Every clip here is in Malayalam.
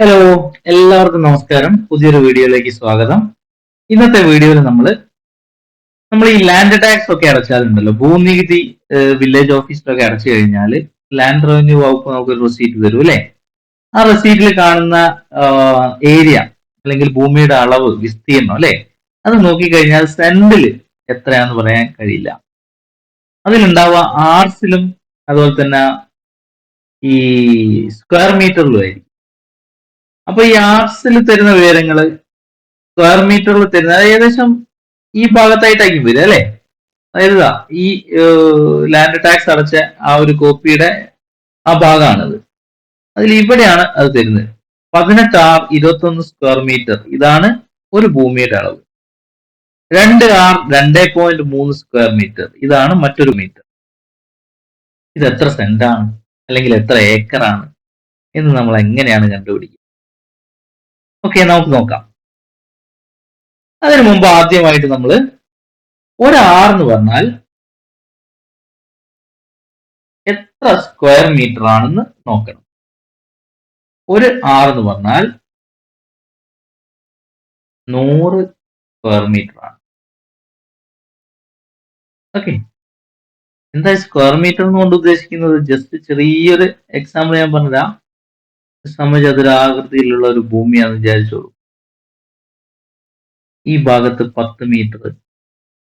ഹലോ എല്ലാവർക്കും നമസ്കാരം. പുതിയൊരു വീഡിയോയിലേക്ക് സ്വാഗതം. ഇന്നത്തെ വീഡിയോയിൽ നമ്മൾ നമ്മൾ ഈ ലാൻഡ് ടാക്സ് ഒക്കെ അടച്ചാലുണ്ടല്ലോ. ഭൂനികുതി വില്ലേജ് ഓഫീസിലൊക്കെ അടച്ചു കഴിഞ്ഞാൽ ലാൻഡ് റവന്യൂ വകുപ്പ് നമുക്ക് ഒരു റെസീറ്റ് തരും അല്ലേ? ആ റെസീറ്റിൽ കാണുന്ന ഏരിയ അല്ലെങ്കിൽ ഭൂമിയുടെ അളവ് വിസ്തീർണം അല്ലേ? അത് നോക്കിക്കഴിഞ്ഞാൽ സെന്റിൽ എത്രയാന്ന് പറയാൻ കഴിയില്ല. അതിലുണ്ടാവുക ആർസിലും അതുപോലെ തന്നെ ഈ സ്ക്വയർ മീറ്ററിലും ആയിരിക്കും. അപ്പൊ ഈ തരുന്ന വിവരങ്ങൾ സ്ക്വയർ മീറ്ററിൽ തരുന്ന ഏകദേശം ഈ ഭാഗത്തായിട്ടായിരിക്കും വരിക അല്ലെ? അതായത് ഈ ലാൻഡ് ടാക്സ് അടച്ച ആ ഒരു കോപ്പിയുടെ ആ ഭാഗമാണത്. അതിൽ ഇവിടെയാണ് അത് തരുന്നത്. പതിനെട്ട് ആർ ഇരുപത്തൊന്ന് സ്ക്വയർ മീറ്റർ ഇതാണ് ഒരു ഭൂമിയുടെ അളവ്. രണ്ട് ആർ രണ്ടേ പോയിന്റ് മൂന്ന് സ്ക്വയർ മീറ്റർ ഇതാണ് മറ്റൊരു മീറ്റർ ഇത് എത്ര സെന്റാണ് അല്ലെങ്കിൽ എത്ര ഏക്കറാണ് എന്ന് നമ്മൾ എങ്ങനെയാണ് കണ്ടുപിടിക്കുക? ഓക്കെ നമുക്ക് നോക്കാം. അതിനു മുമ്പ് ആദ്യമായിട്ട് നമ്മൾ ഒരു ആർ എന്ന് പറഞ്ഞാൽ എത്ര സ്ക്വയർ മീറ്റർ ആണെന്ന് നോക്കണം. ഒരു ആർ എന്ന് പറഞ്ഞാൽ നൂറ് സ്ക്വയർ മീറ്റർ ആണ്. ഓക്കെ എന്താ സ്ക്വയർ മീറ്റർ എന്ന് കൊണ്ട് ഉദ്ദേശിക്കുന്നത്? ജസ്റ്റ് ചെറിയൊരു എക്സാമ്പിൾ ഞാൻ പറഞ്ഞതാ സമചതുരാകൃതിയിലുള്ള ഒരു ഭൂമിയാണെന്ന് വിചാരിച്ചോളൂ. ഈ ഭാഗത്ത് പത്ത് മീറ്റർ.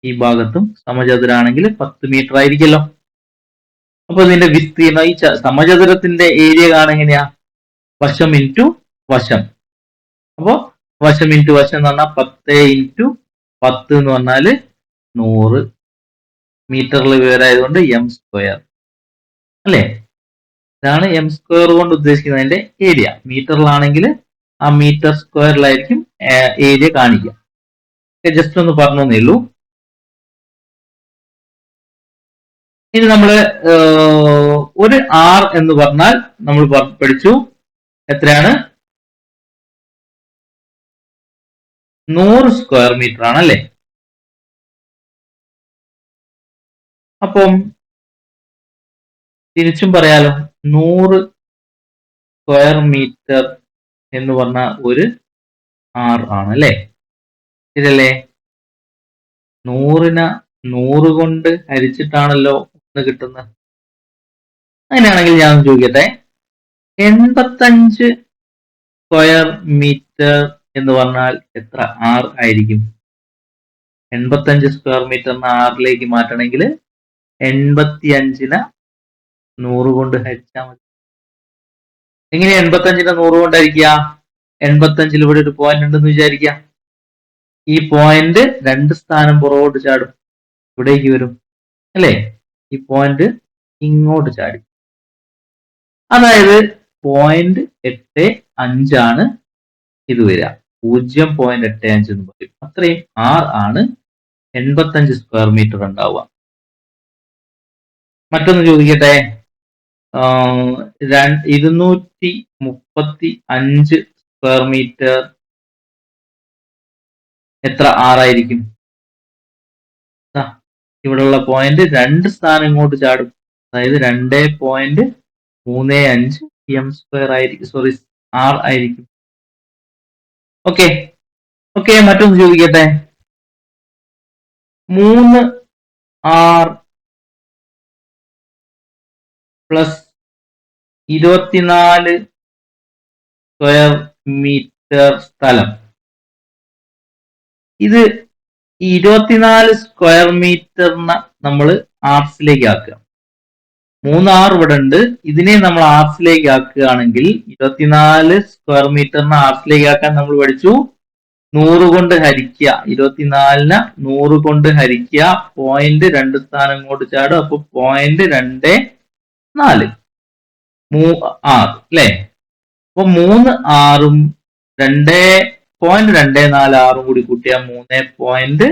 ഈ ഭാഗത്തും സമചതുരാണെങ്കിൽ പത്ത് മീറ്റർ ആയിരിക്കല്ലോ അപ്പൊ ഇതിന്റെ വിസ്തീർണം ഈ സമചതുരത്തിന്റെ ഏരിയ കാണെങ്ങനെയാ വശം ഇന്റു വശം. അപ്പോ വശം ഇന്റു വശം എന്ന് പറഞ്ഞാൽ പത്ത് ഇന്റു പത്ത് എന്ന് പറഞ്ഞാൽ നൂറ്. മീറ്ററിൽ വിവരമായതുകൊണ്ട് എം സ്ക്വയർ അല്ലേ? ഇതാണ് എം സ്ക്വയർ കൊണ്ട് ഉദ്ദേശിക്കുന്നത് അതിന്റെ ഏരിയ മീറ്ററിലാണെങ്കിൽ ആ മീറ്റർ സ്ക്വയറിലായിരിക്കും ഏരിയ കാണിക്കുക. ജസ്റ്റ് ഒന്ന് പറഞ്ഞേ ഉള്ളൂ. ഇനി നമ്മൾ ഒരു ആർ എന്ന് പറഞ്ഞാൽ നമ്മൾ പഠിച്ചു. എത്രയാണ്? നൂറ് സ്ക്വയർ മീറ്റർ ആണ് അല്ലേ? അപ്പം തിരിച്ചും പറയാലോ. നൂറ് സ്ക്വയർ മീറ്റർ എന്ന് പറഞ്ഞ ഒരു ആർ ആണ് അല്ലേ? ശരിയല്ലേ നൂറിന് നൂറ് കൊണ്ട് ഹരിച്ചിട്ടാണല്ലോ ഒന്ന് കിട്ടുന്നത്. അങ്ങനെയാണെങ്കിൽ ഞാൻ ചോദിക്കട്ടെ എൺപത്തഞ്ച് സ്ക്വയർ മീറ്റർ എന്ന് പറഞ്ഞാൽ എത്ര ആർ ആയിരിക്കും? എൺപത്തഞ്ച് സ്ക്വയർ മീറ്റർ ആറിലേക്ക് മാറ്റണമെങ്കിൽ എൺപത്തി അഞ്ചിന നൂറ് കൊണ്ട് ഹരിച്ചാൽ മതി. എങ്ങനെ എൺപത്തഞ്ചിനെ നൂറ് കൊണ്ട് ഹരിക്കുക എൺപത്തഞ്ചിൽ ഇവിടെ ഒരു പോയിന്റ് ഉണ്ടെന്ന് വിചാരിക്കുക. ഈ പോയിന്റ് രണ്ട് സ്ഥാനം പുറകോട്ട് ചാടും. ഇവിടേക്ക് വരും. അല്ലേ? ഈ പോയിന്റ് ഇങ്ങോട്ട് ചാടി. അതായത് പോയിന്റ് എട്ട് അഞ്ചാണ് ഇത് വരിക. പൂജ്യം പോയിന്റ് എട്ട് അഞ്ച് എന്ന് പറയും. അത്രയും ആർ ആണ് എൺപത്തഞ്ച് സ്ക്വയർ മീറ്റർ ഉണ്ടാവുക. മറ്റൊന്ന് ചോദിക്കട്ടെ? ഇരുന്നൂറ്റി മുപ്പത്തി അഞ്ച് സ്ക്വയർ മീറ്റർ എത്ര ആറായിരിക്കും ഇവിടെയുള്ള പോയിന്റ് രണ്ട് സ്ഥാനം ഇങ്ങോട്ട് ചാടും. അതായത് രണ്ട് പോയിന്റ് മൂന്ന് അഞ്ച് എം സ്ക്വയർ ആയിരിക്കും സോറി ആർ ആയിരിക്കും. ഓക്കെ ഓക്കെ മറ്റൊന്ന് ചോദിക്കട്ടെ. മൂന്ന് ആർ പ്ലസ് ഇരുപത്തിനാല് സ്ക്വയർ മീറ്റർ സ്ഥലം. ഇത് ഇരുപത്തിനാല് സ്ക്വയർ മീറ്ററിന് നമ്മൾ ആർസിലേക്ക് ആക്കുക. മൂന്ന് ആർ ഇവിടെ ഉണ്ട്. ഇതിനെ നമ്മൾ ആർസിലേക്ക് ആക്കുകയാണെങ്കിൽ ഇരുപത്തിനാല് സ്ക്വയർ മീറ്ററിന് ആർസിലേക്ക് ആക്കാൻ നമ്മൾ പഠിച്ചു. നൂറ് കൊണ്ട് ഹരിക്കുക. ഇരുപത്തിനാലിന് നൂറ് കൊണ്ട് ഹരിക്കുക. പോയിന്റ് രണ്ട് സ്ഥാനം കൊണ്ട് ചാടും അപ്പൊ പോയിന്റ് രണ്ട് നാല്. മൂ ആറ് അല്ലേ അപ്പൊ മൂന്ന് ആറും രണ്ട് പോയിന്റ് രണ്ട് നാല് ആറും കൂടി കൂട്ടിയാൽ മൂന്ന് പോയിന്റ്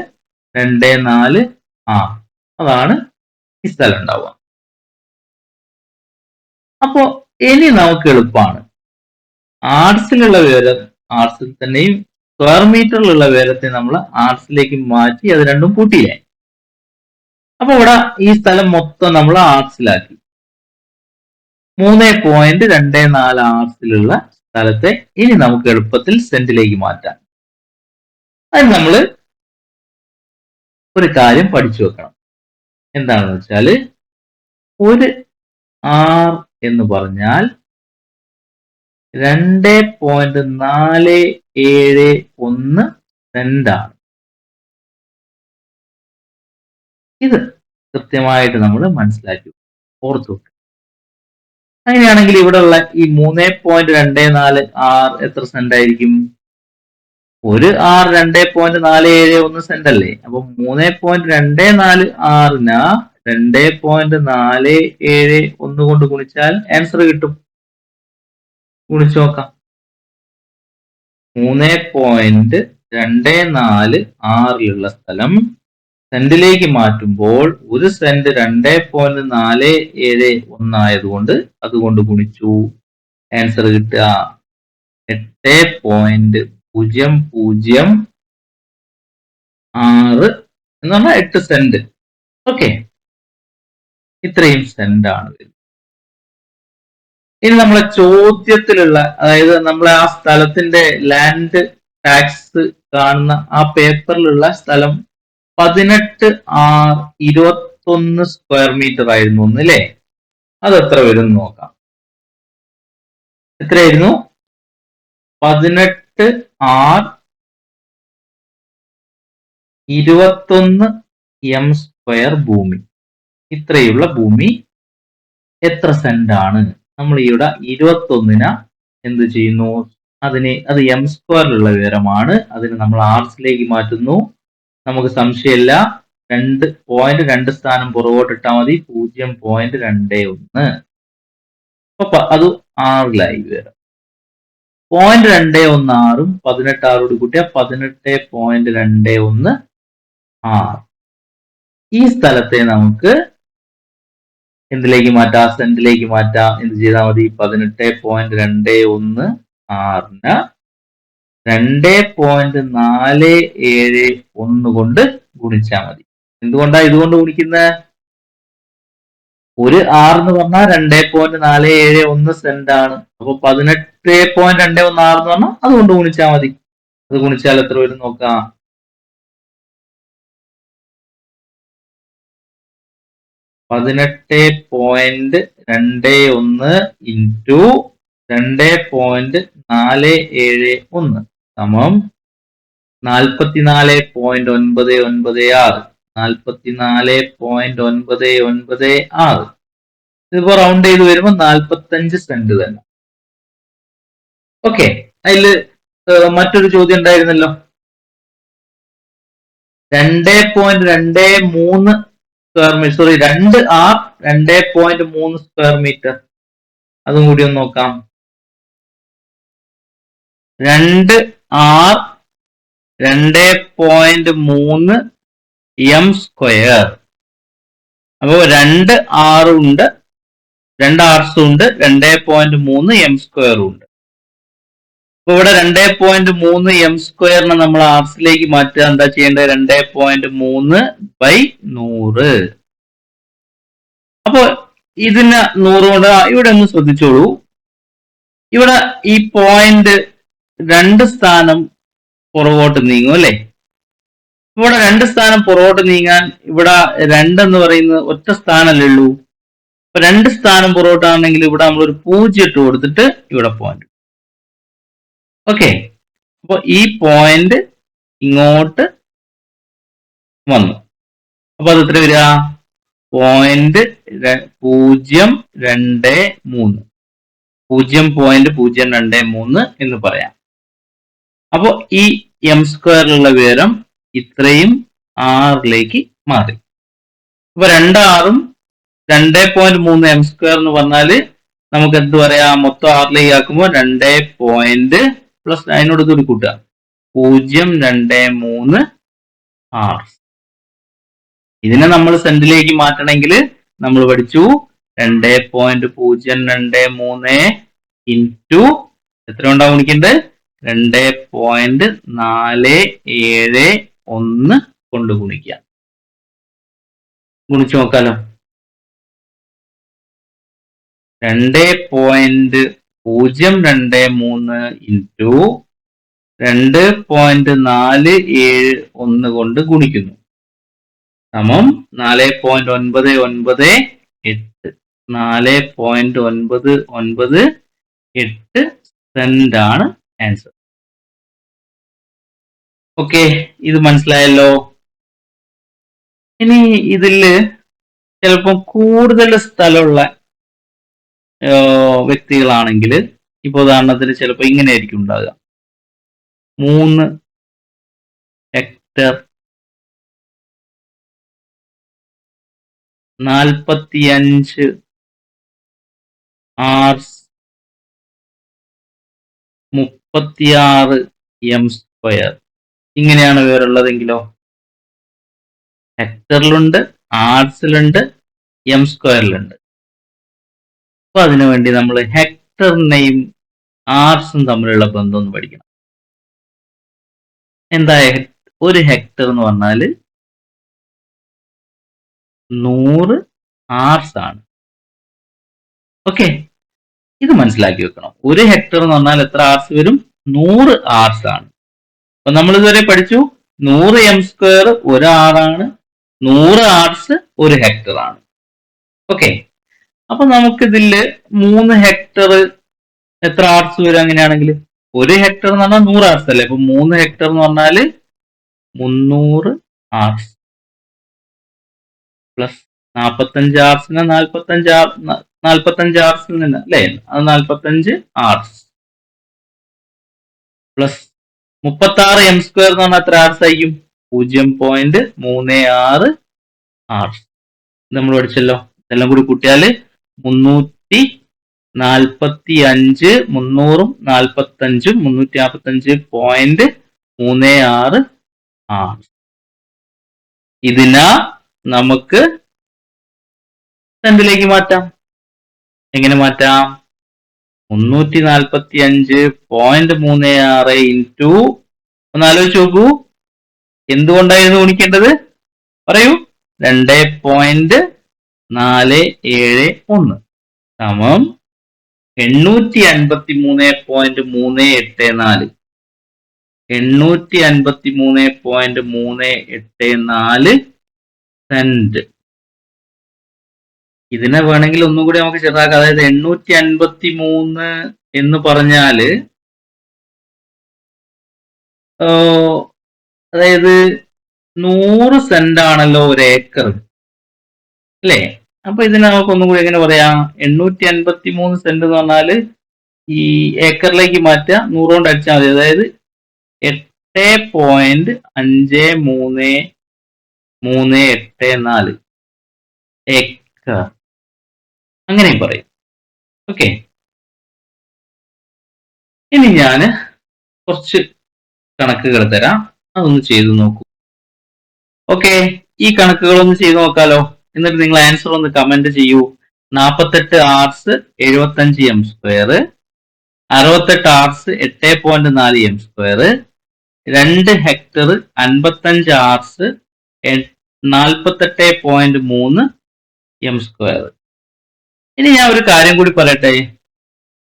രണ്ട് നാല് ആറ് അതാണ് ഈ സ്ഥലം ഉണ്ടാവുക. അപ്പോ ഇനി നമുക്ക് എളുപ്പമാണ് ആർട്സിലുള്ള വിവരം ആർട്സിൽ തന്നെയും സ്ക്വയർ മീറ്ററിലുള്ള വിവരത്തെ നമ്മൾ ആർട്സിലേക്ക് മാറ്റി അത് രണ്ടും കൂട്ടിയില്ലേ? അപ്പൊ ഇവിടെ ഈ സ്ഥലം മൊത്തം നമ്മൾ ആർട്സിലാക്കി. മൂന്ന് പോയിന്റ് രണ്ട് നാല് ആർസിലുള്ള സ്ഥലത്തെ ഇനി നമുക്ക് എളുപ്പത്തിൽ സെന്റിലേക്ക് മാറ്റാം. അതിന് നമ്മൾ ഒരു കാര്യം പഠിച്ചു വെക്കണം. എന്താണെന്ന് വെച്ചാൽ ഒരു ആർ എന്ന് പറഞ്ഞാൽ രണ്ട് പോയിന്റ് നാല് ഏഴ് ഒന്ന് സെന്റാണ് ഇത് കൃത്യമായിട്ട് നമ്മൾ മനസ്സിലാക്കി ഓർത്തു അങ്ങനെയാണെങ്കിൽ ഇവിടെയുള്ള ഈ മൂന്ന് പോയിന്റ് രണ്ട് നാല് ആറ് എത്ര സെന്റ് ആയിരിക്കും? ഒരു ആറ് രണ്ട് പോയിന്റ് നാല് ഏഴ് ഒന്ന് സെന്റ് അല്ലേ? അപ്പൊ മൂന്ന് പോയിന്റ് രണ്ട് നാല് ആറിന രണ്ട് പോയിന്റ് നാല് ഏഴ് ഒന്ന് കൊണ്ട് ഗുണിച്ചാൽ ആൻസർ കിട്ടും. ഗുണിച്ചു നോക്കാം. മൂന്ന് പോയിന്റ് രണ്ട് നാല് ആറിലുള്ള സ്ഥലം സെന്റിലേക്ക് മാറ്റുമ്പോൾ ഒരു സെന്റ് രണ്ട് പോയിന്റ് നാല് ഏഴ് ഒന്നായതുകൊണ്ട് അതുകൊണ്ട് ഗുണിച്ചു. ആൻസർ കിട്ടുക. എട്ട് പോയിന്റ് പൂജ്യം പൂജ്യം ആറ് എന്ന് പറഞ്ഞാൽ എട്ട് സെന്റ്. ഓക്കെ ഇത്രയും സെന്റ് ആണ് ഇനി നമ്മളെ ചോദ്യത്തിലുള്ള അതായത് നമ്മളെ ആ സ്ഥലത്തിന്റെ ലാൻഡ് ടാക്സ് കാണുന്ന ആ പേപ്പറിലുള്ള സ്ഥലം പതിനെട്ട് ആർ ഇരുപത്തൊന്ന് സ്ക്വയർ മീറ്റർ ആയിരുന്നു ഒന്നല്ലേ അത് എത്ര വരും നോക്കാം. എത്രയായിരുന്നു? പതിനെട്ട് ആർ ഇരുപത്തൊന്ന് എം സ്ക്വയർ ഭൂമി. ഇത്രയുള്ള ഭൂമി എത്ര സെന്റ് ആണ്? നമ്മൾ ഇവിടെ ഇരുപത്തൊന്നിന എന്ത് ചെയ്യുന്നു? അതിന് അത് എം സ്ക്വയറിലുള്ള വിവരമാണ്. അതിന് നമ്മൾ ആർസിലേക്ക് മാറ്റുന്നു. നമുക്ക് സംശയമില്ല. രണ്ട് പോയിന്റ് രണ്ട് സ്ഥാനം പുറകോട്ട് ഇട്ടാൽ മതി. പൂജ്യം പോയിന്റ് രണ്ട് ഒന്ന്. അപ്പൊ അത് ആറിലായി വരാം. പോയിന്റ് രണ്ട് ഒന്ന് ആറും പതിനെട്ട് ആറോട് കൂട്ടിയ പതിനെട്ട് പോയിന്റ് രണ്ട് ഒന്ന് ആറ്. ഈ സ്ഥലത്തെ നമുക്ക് എന്തിലേക്ക് മാറ്റാം? സെന്റിലേക്ക് മാറ്റാം. എന്ത് ചെയ്താൽ മതി? പതിനെട്ട് പോയിന്റ് രണ്ട് ഒന്ന് ആറിന് രണ്ട് പോയിന്റ് നാല് ഏഴ് ഒന്ന് കൊണ്ട് ഗുണിച്ചാൽ മതി. എന്തുകൊണ്ടാ ഇതുകൊണ്ട് ഗുണിക്കുന്നത് ഒരു ആർ എന്ന് പറഞ്ഞാൽ രണ്ട് പോയിന്റ് നാല് ഏഴ് ഒന്ന് സെന്റ് ആണ്. അപ്പൊ പതിനെട്ട് പോയിന്റ് രണ്ട് ഒന്ന് ആറ് എന്ന് പറഞ്ഞാൽ അതുകൊണ്ട് ഗുണിച്ചാൽ മതി. അത് ഗുണിച്ചാൽ എത്ര വരും നോക്കാം? പതിനെട്ട് പോയിന്റ് രണ്ട് ഒന്ന് ഇന്റു രണ്ട് പോയിന്റ് നാല് ഏഴ് ഒന്ന്. സമം നാൽപ്പത്തിനാല് പോയിന്റ് ഒൻപത് ഒൻപത് ആറ്. നാൽപ്പത്തിനാല് പോയിന്റ് ഒൻപത് ഒൻപത് ആറ്. ഇതിപ്പോ റൗണ്ട് ചെയ്ത് വരുമ്പോൾ നാൽപ്പത്തഞ്ച് സെന്റ് തന്നെ. ഓക്കെ അതിൽ മറ്റൊരു ചോദ്യം ഉണ്ടായിരുന്നല്ലോ. രണ്ട് പോയിന്റ് രണ്ട് മൂന്ന് സ്ക്വയർ മീറ്റർ സോറി രണ്ട് ആർ രണ്ട് പോയിന്റ് മൂന്ന് സ്ക്വയർ മീറ്റർ അതും കൂടി ഒന്ന് നോക്കാം. രണ്ട് ആർ രണ്ട് പോയിന്റ് മൂന്ന് എം സ്ക്വയർ അപ്പോൾ രണ്ട് ആറും ഉണ്ട് രണ്ട് ആർസും ഉണ്ട് രണ്ട് പോയിന്റ് മൂന്ന് എം സ്ക്വയറും ഉണ്ട്. അപ്പൊ ഇവിടെ രണ്ട് പോയിന്റ് മൂന്ന് എം സ്ക്വയറിനെ നമ്മൾ ആർസിലേക്ക് മാറ്റുക. എന്താ ചെയ്യേണ്ടത്? രണ്ട് പോയിന്റ് മൂന്ന് ബൈ നൂറ്. അപ്പോ ഇതിന് നൂറ് കൊണ്ട് ഇവിടെ ഒന്ന് ശ്രദ്ധിച്ചോളൂ. ഇവിടെ ഈ പോയിന്റ് രണ്ട് സ്ഥാനം പുറകോട്ട് നീങ്ങും അല്ലേ? ഇവിടെ രണ്ട് സ്ഥാനം പുറകോട്ട് നീങ്ങാൻ ഇവിടെ രണ്ടെന്ന് പറയുന്നത് ഒറ്റ സ്ഥാനമല്ലേ ഉള്ളൂ. അപ്പൊ രണ്ട് സ്ഥാനം പുറകോട്ടാണെങ്കിൽ ഇവിടെ നമ്മൾ ഒരു പൂജ്യം ഇട്ട് കൊടുത്തിട്ട് ഇവിടെ പോയിന്റ് ഓക്കെ. അപ്പൊ ഈ പോയിന്റ് ഇങ്ങോട്ട് വന്നു. അപ്പൊ അത് എത്ര വരിക? പോയിന്റ് പൂജ്യം രണ്ട് മൂന്ന്. പൂജ്യം പോയിന്റ് പൂജ്യം രണ്ട് മൂന്ന് എന്ന് പറയാം. അപ്പോൾ ഈ എം സ്ക്വയറിലുള്ള വിവരം ഇത്രയും ആറിലേക്ക് മാറി. അപ്പൊ രണ്ടാറും രണ്ട് പോയിന്റ് മൂന്ന് എം സ്ക്വയർ എന്ന് പറഞ്ഞാൽ നമുക്ക് എന്ത് പറയാം? മൊത്തം ആറിലേക്ക് ആക്കുമ്പോൾ രണ്ട് പോയിന്റ് പ്ലസ് അതിനോട് കൂടി കൂട്ടുക. പൂജ്യം രണ്ട് മൂന്ന് ആറ് ഇതിനെ നമ്മൾ സെന്റിലേക്ക് മാറ്റണമെങ്കിൽ നമ്മൾ പഠിച്ചു. രണ്ട് പോയിന്റ് പൂജ്യം രണ്ട് മൂന്ന് ഇന്റു എത്ര ഉണ്ടാവും ഗുണിക്കേണ്ടത് രണ്ട് പോയിന്റ് നാല് ഏഴ് ഒന്ന് കൊണ്ട് ഗുണിക്കുക. ഗുണിച്ചു നോക്കാലോ. രണ്ട് പോയിന്റ് പൂജ്യം രണ്ട് മൂന്ന് ഇന്റു രണ്ട് പോയിന്റ് നാല് ഏഴ് ഒന്ന് കൊണ്ട് ഗുണിക്കുന്നു. സമം നാല് പോയിന്റ് ഒൻപത് ഒൻപത് എട്ട്. നാല് പോയിന്റ് ഒൻപത് ഒൻപത് എട്ട് സെന്റ് ആണ് ആൻസർ ഓക്കെ ഇത് മനസ്സിലായല്ലോ. ഇനി ഇതിൽ ചിലപ്പം കൂടുതൽ സ്ഥലമുള്ള വ്യക്തികളാണെങ്കിൽ ഇപ്പൊ ഉദാഹരണത്തിന് ചിലപ്പോൾ ഇങ്ങനെ ആയിരിക്കും ഉണ്ടാകുക മൂന്ന് ഹെക്ടർ നാൽപ്പത്തിയഞ്ച് ആർസ് മുപ്പത്തിയാറ് എം സ്ക്വയർ ഇങ്ങനെയാണ് വേറുള്ളതെങ്കിലോ ഹെക്ടറിലുണ്ട് ആർട്സിലുണ്ട് എം സ്ക്വയറിലുണ്ട് അപ്പൊ അതിനുവേണ്ടി നമ്മൾ ഹെക്ടറിനെയും ആർട്സും തമ്മിലുള്ള ബന്ധം ഒന്ന് പഠിക്കണം. എന്താ ഒരു ഹെക്ടർ എന്ന് പറഞ്ഞാൽ നൂറ് ആർസ് ആണ്. ഓക്കെ ഇത് മനസ്സിലാക്കി വെക്കണം. ഒരു ഹെക്ടർ എന്ന് പറഞ്ഞാൽ എത്ര ആർസ് വരും? നൂറ് ആർസ് ആണ്. അപ്പൊ നമ്മൾ ഇതുവരെ പഠിച്ചു. നൂറ് എം സ്ക്വയർ ഒരു ആറാണ് നൂറ് ആർസ് ഒരു ഹെക്ടർ ആണ്. ഓക്കെ അപ്പൊ നമുക്കിതിൽ മൂന്ന് ഹെക്ടർ എത്ര ആർസ് വരും അങ്ങനെയാണെങ്കിൽ? ഒരു ഹെക്ടർ എന്ന് പറഞ്ഞാൽ നൂറ് ആർസ് അല്ലേ? അപ്പൊ മൂന്ന് ഹെക്ടർ എന്ന് പറഞ്ഞാൽ മുന്നൂറ് ആർസ് പ്ലസ് നാൽപ്പത്തഞ്ച് ആർസിന് നാൽപ്പത്തഞ്ച് ആർ നാൽപ്പത്തഞ്ച് ആർസ് നിന്ന് അല്ലേ? അത് നാൽപ്പത്തഞ്ച് ആർസ് പ്ലസ് മുപ്പത്തി ആറ് എം സ്ക്വയർ എന്ന് പറഞ്ഞാൽ എത്ര ആർസ് ആയിരിക്കും? പൂജ്യം പോയിന്റ് മൂന്ന് ആറ് ആർസ് നമ്മൾ പഠിച്ചല്ലോ. ഇതെല്ലാം കൂടി കൂട്ടിയാൽ മുന്നൂറ്റി നാൽപ്പത്തി അഞ്ച് മുന്നൂറും നാൽപ്പത്തി അഞ്ചും മുന്നൂറ്റി നാൽപ്പത്തി അഞ്ച് പോയിന്റ് മൂന്ന് ആറ് ആർസ് ഇതിനാ നമുക്ക് സെന്റിലേക്ക് മാറ്റാം. എങ്ങനെ മാറ്റാം? മുന്നൂറ്റി നാൽപ്പത്തി അഞ്ച് പോയിന്റ് മൂന്ന് ആറ് ഇന്റു ഒന്ന് ആലോചിച്ച് നോക്കൂ. എന്തുകൊണ്ടായിരുന്നു ഗുണിക്കേണ്ടത്? പറയൂ. രണ്ട് പോയിന്റ് നാല് ഏഴ് ഒന്ന് സമം എണ്ണൂറ്റി അൻപത്തി മൂന്ന് പോയിന്റ് മൂന്ന് എട്ട് നാല്. എണ്ണൂറ്റി അൻപത്തി മൂന്ന് പോയിന്റ് മൂന്ന് എട്ട് നാല് സെന്റ് ഇതിനെ വേണമെങ്കിൽ ഒന്നും കൂടി നമുക്ക് ചെറുതാക്കാം. അതായത് എണ്ണൂറ്റി അൻപത്തി മൂന്ന് എന്ന് പറഞ്ഞാൽ അതായത് നൂറ് സെന്റ് ആണല്ലോ ഒരു ഏക്കർ. അല്ലേ? അപ്പൊ ഇതിനെ നമുക്ക് ഒന്നും കൂടി എങ്ങനെ പറയാം? എണ്ണൂറ്റി അൻപത്തി മൂന്ന് സെന്റ് എന്ന് പറഞ്ഞാൽ ഈ ഏക്കറിലേക്ക് മാറ്റുക. നൂറ് കൊണ്ട് അടിച്ചാൽ മതി. അതായത് എട്ട് പോയിന്റ് അഞ്ച് മൂന്ന് മൂന്ന് എട്ട് നാല് ഏക്കർ. അങ്ങനെയും പറയും. ഓക്കെ ഇനി ഞാൻ കുറച്ച് കണക്കുകൾ തരാം. അതൊന്ന് ചെയ്തു നോക്കൂ. ഓക്കെ ഈ കണക്കുകളൊന്ന് ചെയ്തു നോക്കാലോ. എന്നിട്ട് നിങ്ങൾ ആൻസർ ഒന്ന് കമന്റ് ചെയ്യൂ. നാൽപ്പത്തെട്ട് ആർസ് എഴുപത്തഞ്ച് എം സ്ക്വയർ അറുപത്തെട്ട് ആർസ് എട്ട് പോയിന്റ് നാല് എം സ്ക്വയർ രണ്ട് ഹെക്ടർ അൻപത്തഞ്ച് ആർസ് നാൽപ്പത്തെട്ട് പോയിന്റ് മൂന്ന് എം സ്ക്വയർ ഇനി ഞാൻ ഒരു കാര്യം കൂടി പറയട്ടെ?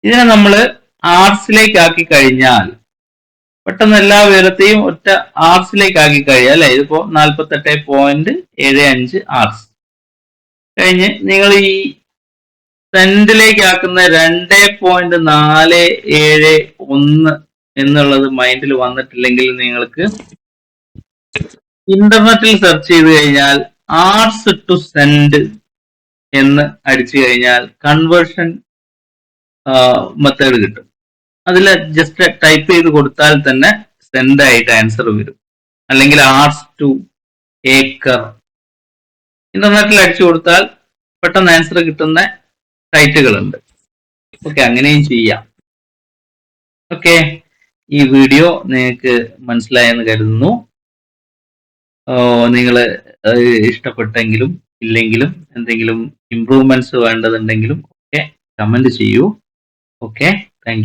ഇതിനെ നമ്മൾ ആർട്സിലേക്ക് ആക്കി കഴിഞ്ഞാൽ പെട്ടെന്ന് എല്ലാ വിവരത്തെയും ഒറ്റ ആർട്സിലേക്ക് ആക്കി കഴിയാം അല്ലെ? ഇതിപ്പോ നാൽപ്പത്തെട്ട് പോയിന്റ് ഏഴ് അഞ്ച് ആർട്സ്. കഴിഞ്ഞ് നിങ്ങൾ ഈ സെന്റിലേക്ക് ആക്കുന്ന രണ്ട് പോയിന്റ് നാല് ഏഴ് ഒന്ന് എന്നുള്ളത് മൈൻഡിൽ വന്നിട്ടില്ലെങ്കിൽ നിങ്ങൾക്ക് ഇന്റർനെറ്റിൽ സെർച്ച് ചെയ്ത് കഴിഞ്ഞാൽ ആർട്സ് ടു സെന്റ് എന്ന് അടിച്ചു കഴിഞ്ഞാൽ കൺവേർഷൻ മെത്തേഡ് കിട്ടും. അതിൽ ജസ്റ്റ് ടൈപ്പ് ചെയ്ത് കൊടുത്താൽ തന്നെ സെൻഡ് ആയിട്ട് ആൻസർ വരും. അല്ലെങ്കിൽ ആർസ് ടു ഏക്കർ ഇന്റർനെറ്റിൽ അടിച്ചു കൊടുത്താൽ പെട്ടെന്ന് ആൻസർ കിട്ടുന്ന സൈറ്റുകളുണ്ട് ഓക്കെ അങ്ങനെയും ചെയ്യാം. ഓക്കെ ഈ വീഡിയോ നിങ്ങൾക്ക് മനസ്സിലായെന്ന് കരുതുന്നു. നിങ്ങൾ ഇഷ്ടപ്പെട്ടെങ്കിലും ഇല്ലെങ്കിലും എന്തെങ്കിലും ഇമ്പ്രൂവ്മെന്റ്സ് വേണ്ടതുണ്ടെങ്കിലും ഒക്കെ കമന്റ് ചെയ്യൂ. Okay thank